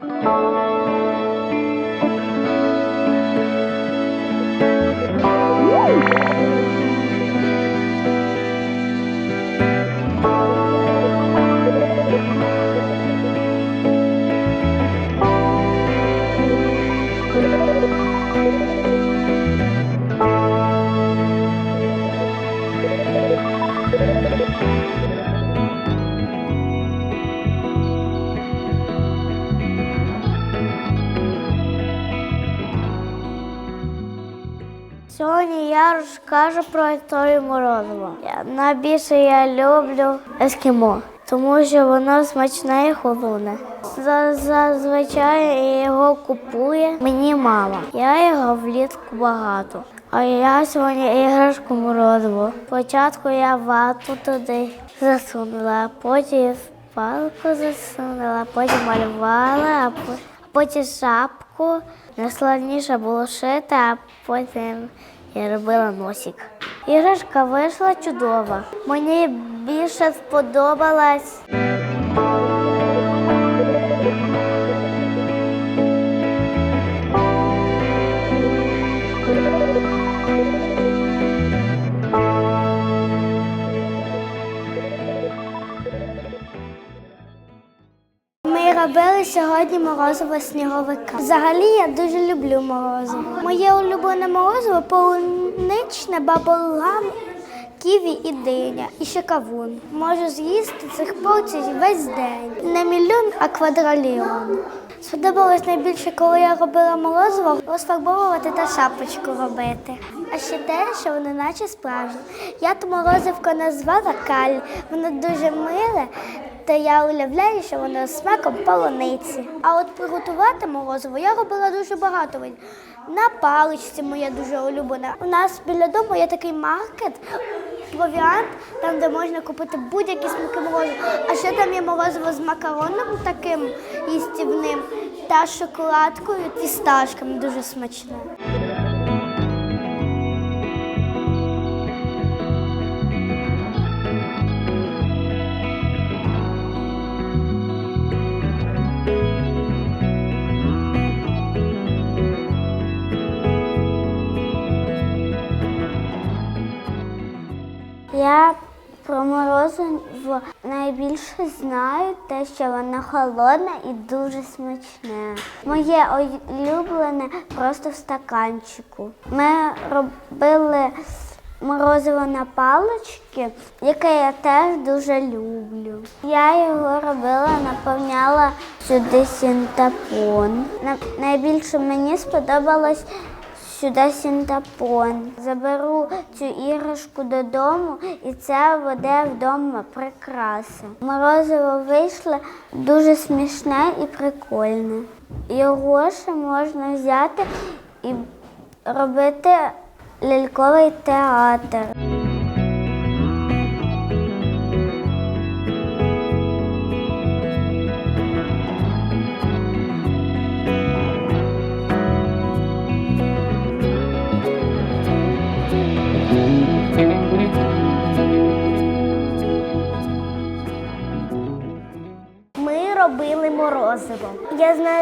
Сьогодні розкажу про історію морозива. Найбільше я люблю ескімо, тому що воно смачне і холодне. Зазвичай його купує мені мама. Я його влітку багато. А я сьогодні іграшку морозиво. Спочатку я вату туди засунула, потім палку засунула, потім малювала, а потім шапку. Найскладніше було шити, а потім я робила носик. Іграшка вийшла чудова. Мені більше сподобалась. Робили сьогодні морозиво сніговика. Взагалі я дуже люблю морозиво. Моє улюблене морозиво полуничне, бабулгам, ківі і диня, і ще кавун. Можу з'їсти цих порцій весь день. Не мільйон, а квадроліон. Сподобалось найбільше, коли я робила морозиво, розфарбовувати та шапочку робити. А ще те, що воно наче справжнє. Я ту морозивко назвала каль. Воно дуже миле, та я уявляю, що воно з смаком полуниці. А от приготувати морозиво я робила дуже багато. На паличці моя дуже улюблена. У нас біля дому є такий маркет, провіант, там, де можна купити будь-які смаки морозива. А ще там є морозиво з макароном таким їстівним та шоколадкою, фісташками дуже смачне. Про морозиво найбільше знаю те, що воно холодне і дуже смачне. Моє улюблене просто в стаканчику. Ми робили морозиво на палички, яке я теж дуже люблю. Я його робила, наповняла сюди синтепон. На- Найбільше мені сподобалось сюди синтапон. Заберу цю іграшку додому, і це буде вдома прикраса. Морозиво вийшло дуже смішне і прикольне. Його ще можна взяти і робити ляльковий театр.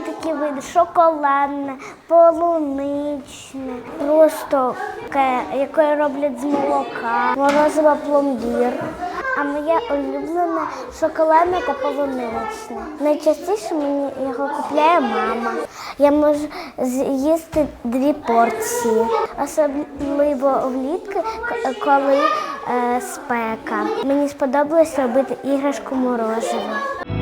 Такі види шоколадне, полуничне, просто яке роблять з молока, морозиво пломбір. А моє улюблене шоколадне та полуничне. Найчастіше мені його купляє мама. Я можу з'їсти дві порції, особливо влітку, коли е, спека. Мені сподобалось робити іграшку морозиво.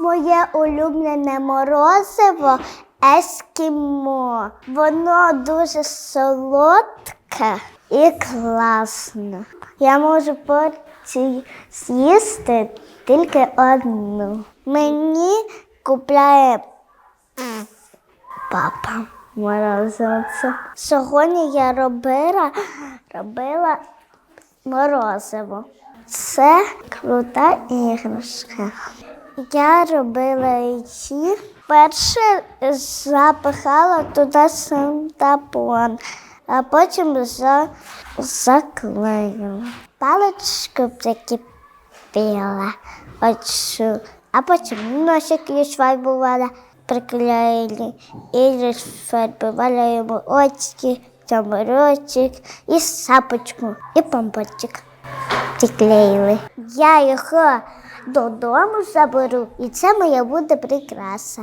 Моє улюблене морозиво ескімо. Воно дуже солодке і класне. Я можу порцію з'їсти тільки одну. Мені купляє папа морозиво. Сьогодні я робила, робила морозиво. Це крута іграшка. Я робила її. Перше запихала туди синтепон, а потім за, заклеїла. Паличку прикипіла, оцю, а потім носики швайбувала, приклеїли, і швайбувала йому очки, заморочок, і сапочку, і помпочок приклеїли. Я його додому заберу, і це моя буде прикраса.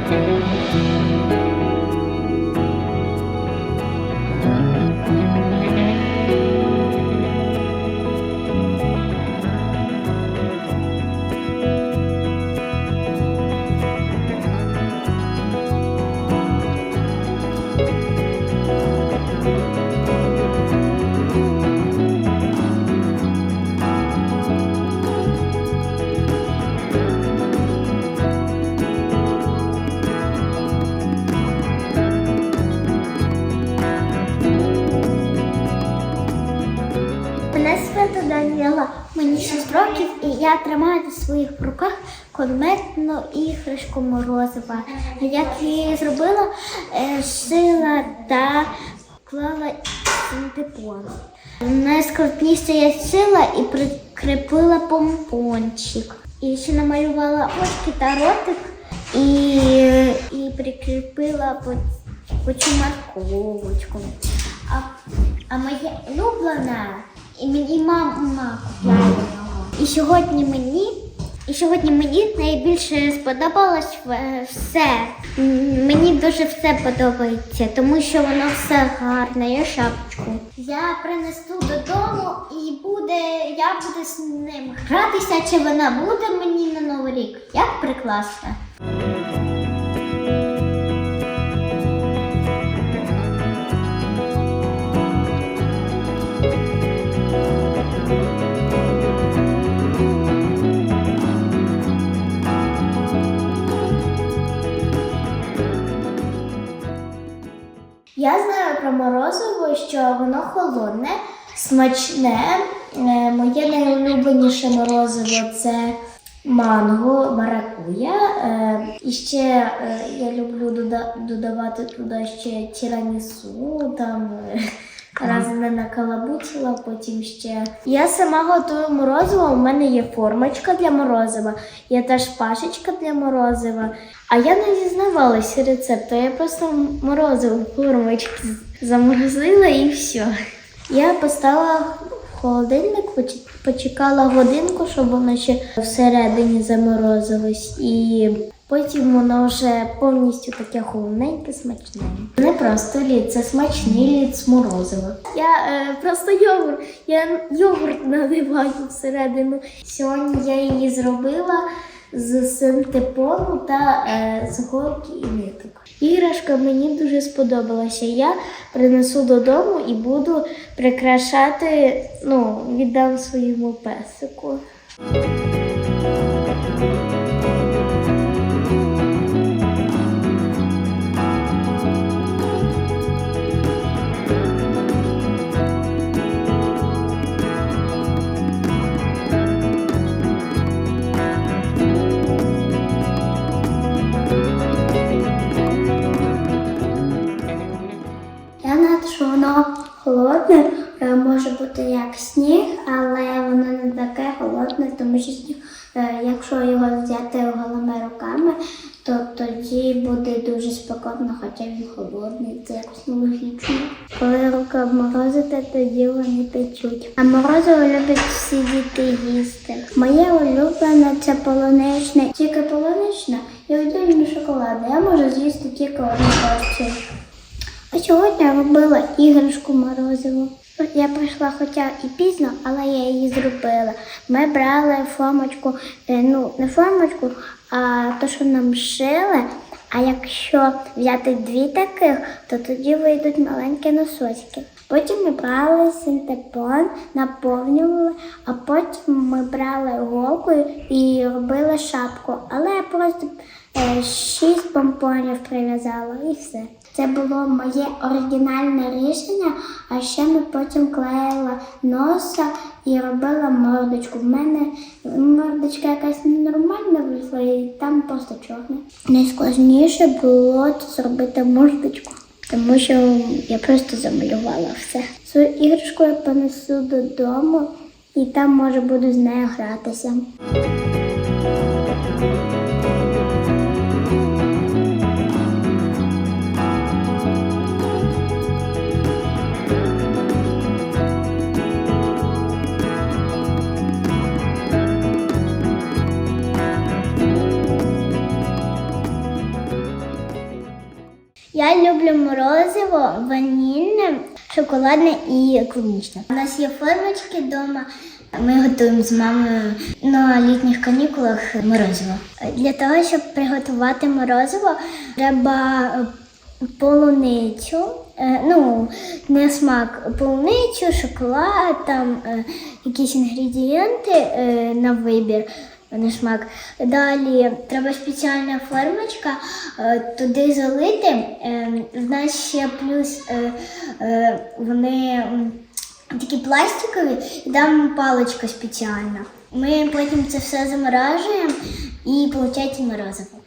Мене своїх руках конвертну іграшку морозива. Як її зробила, Е, шила та клала синтепон. Найскладніше я шила і прикріпила помпончик. І ще намалювала очки та ротик і, і прикріпила по морковочку. А, а моє улюблене, і мені мама його. І сьогодні мені, і сьогодні мені найбільше сподобалось е, все. Мені дуже все подобається, тому що воно все гарне, я шапочку. Я принесу додому і буде, я буду з ним гратися, чи вона буде мені на Новий рік. Як прикласна. Смачне. Е, Моє найулюбленіше морозиво це манго, маракуя. Е, І ще е, я люблю додавати туди ще тірамісу, там раз не накалабучила, потім ще. Я сама готую морозиво, у мене є формочка для морозива, є теж пашечка для морозива. А я не дізнавалася рецепту, я просто морозиво в формочці заморозила і все. Я поставила в холодильник, поч- почекала годинку, щоб воно ще всередині заморозилось. І потім воно вже повністю таке холодненьке, смачне. Не просто лід, це смачний лід з морозива. Я е, просто йогурт, я йогурт наливаю всередину. Сьогодні я її зробила з синтепону та е, з голки і ниток. Іграшка мені дуже сподобалася. Я принесу додому і буду прикрашати, ну, віддам своєму песику. Сніг, е, якщо його взяти голими руками, то тоді буде дуже спекотно, хоча він холодний, це якось нелогічно. Коли руки обморозити, тоді вони печуть. А морозиво люблять всі діти їсти. Моє улюблене це полуничне. Тільки полуничне і одягнений шоколад. Я можу з'їсти тільки одну порцію. А сьогодні я робила іграшку морозиво. Я прийшла хоча і пізно, але я її зробила. Ми брали формочку, е, ну не формочку, а то, що нам шили. А якщо взяти дві таких, то тоді вийдуть маленькі носочки. Потім ми брали синтепон, наповнювали, а потім ми брали голку і робили шапку. Але я просто е, шість помпонів прив'язала і все. Це було моє оригінальне рішення, а ще ми потім клеїла носа і робила мордочку. В мене мордочка якась ненормальна вийшла, і там просто чорне. Найскладніше було зробити мордочку, тому що я просто замалювала все. Свою іграшку я понесу додому і там може буду з нею гратися. Я люблю морозиво, ванільне, шоколадне і клубнічне. У нас є формочки вдома. Ми готуємо з мамою на літніх канікулах морозиво. Для того, щоб приготувати морозиво, треба е, полуницю, е, ну, не смак, полуницю, шоколад, там е, якісь інгредієнти на вибір на смак. Далі треба спеціальна формочка, е, туди залити. Е, В нас ще плюс е, вони такі пластикові, і там паличка спеціальна. Ми потім це все заморажуємо і виходить морозиво.